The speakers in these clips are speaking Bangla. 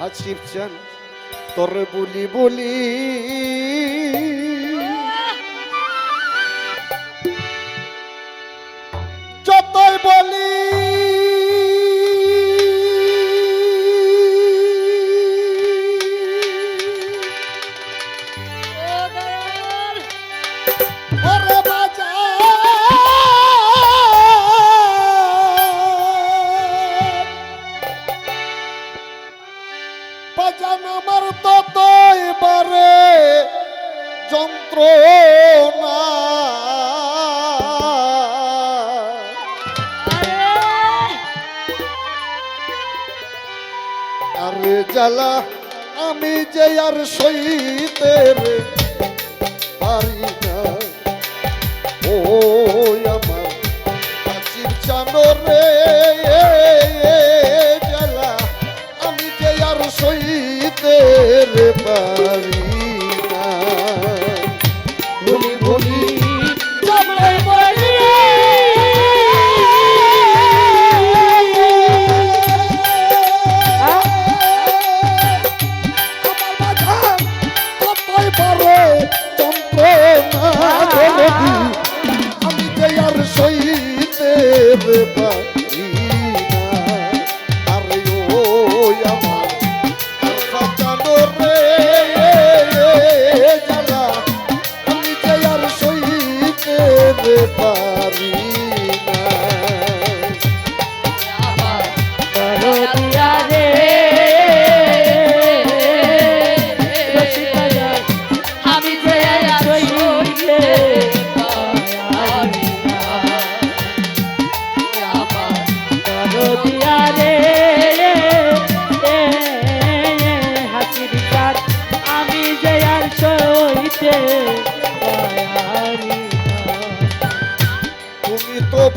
হাসিব চান তোর বুলি বলি না আরে জ্বালা আমি যে আর সইতে পারি না। ও আমার কাচির চানো রে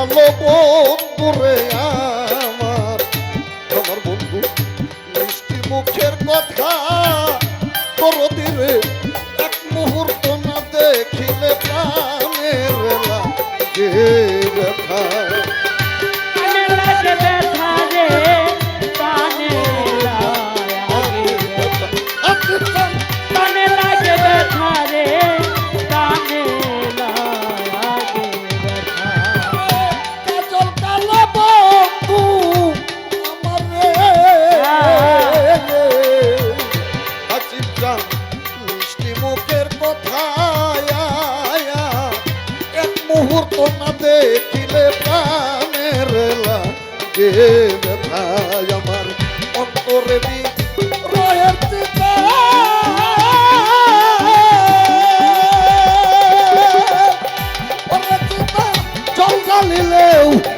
গেল বন্ধুরে আমার? আমার বন্ধু মিষ্টি মুখের কথা তোর এক মুহূর্ত না দেখিলে প্রাণের না দেখিলে প্রাণের লাগে ব্যথায় আমার অন্তরে জ্বালিলেও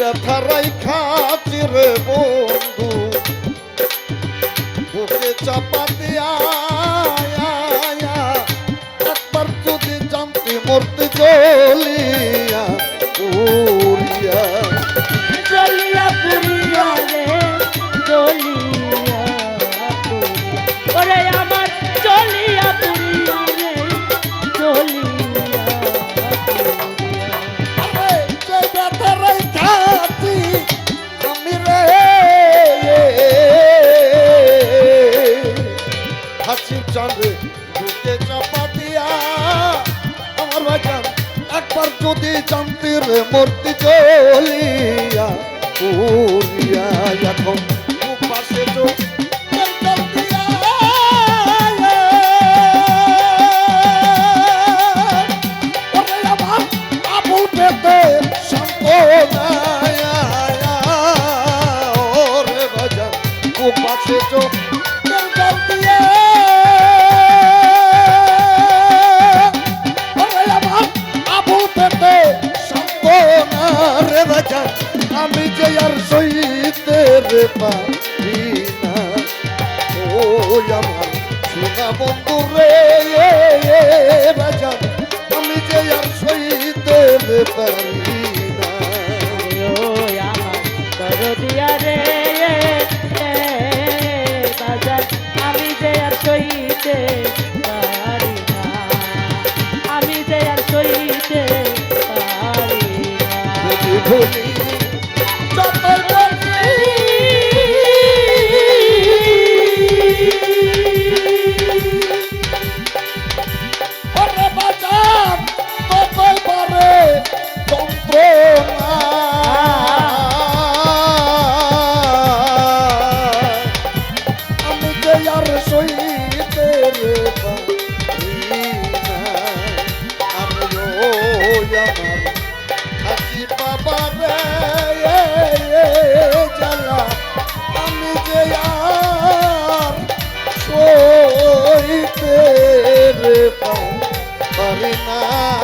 ব্যথারাই খাতির বন্ধু। বুকে চাপা দিয়া একবার যদি জানতে মরতে চলিয়া চাঁদে বুকে চাপা দিয়া আমার বাজান একবার যদি জানতে রে মূর্তি চলিয়া পুরিয়া এখন পারি না ও আমার সোনা বন্ধু রে বাজান আমি যে আর সইতে পারি না দরদিয়া রে বাজার আমি যে আর সইতে পারি না আমি যে আর সইতে পারি না না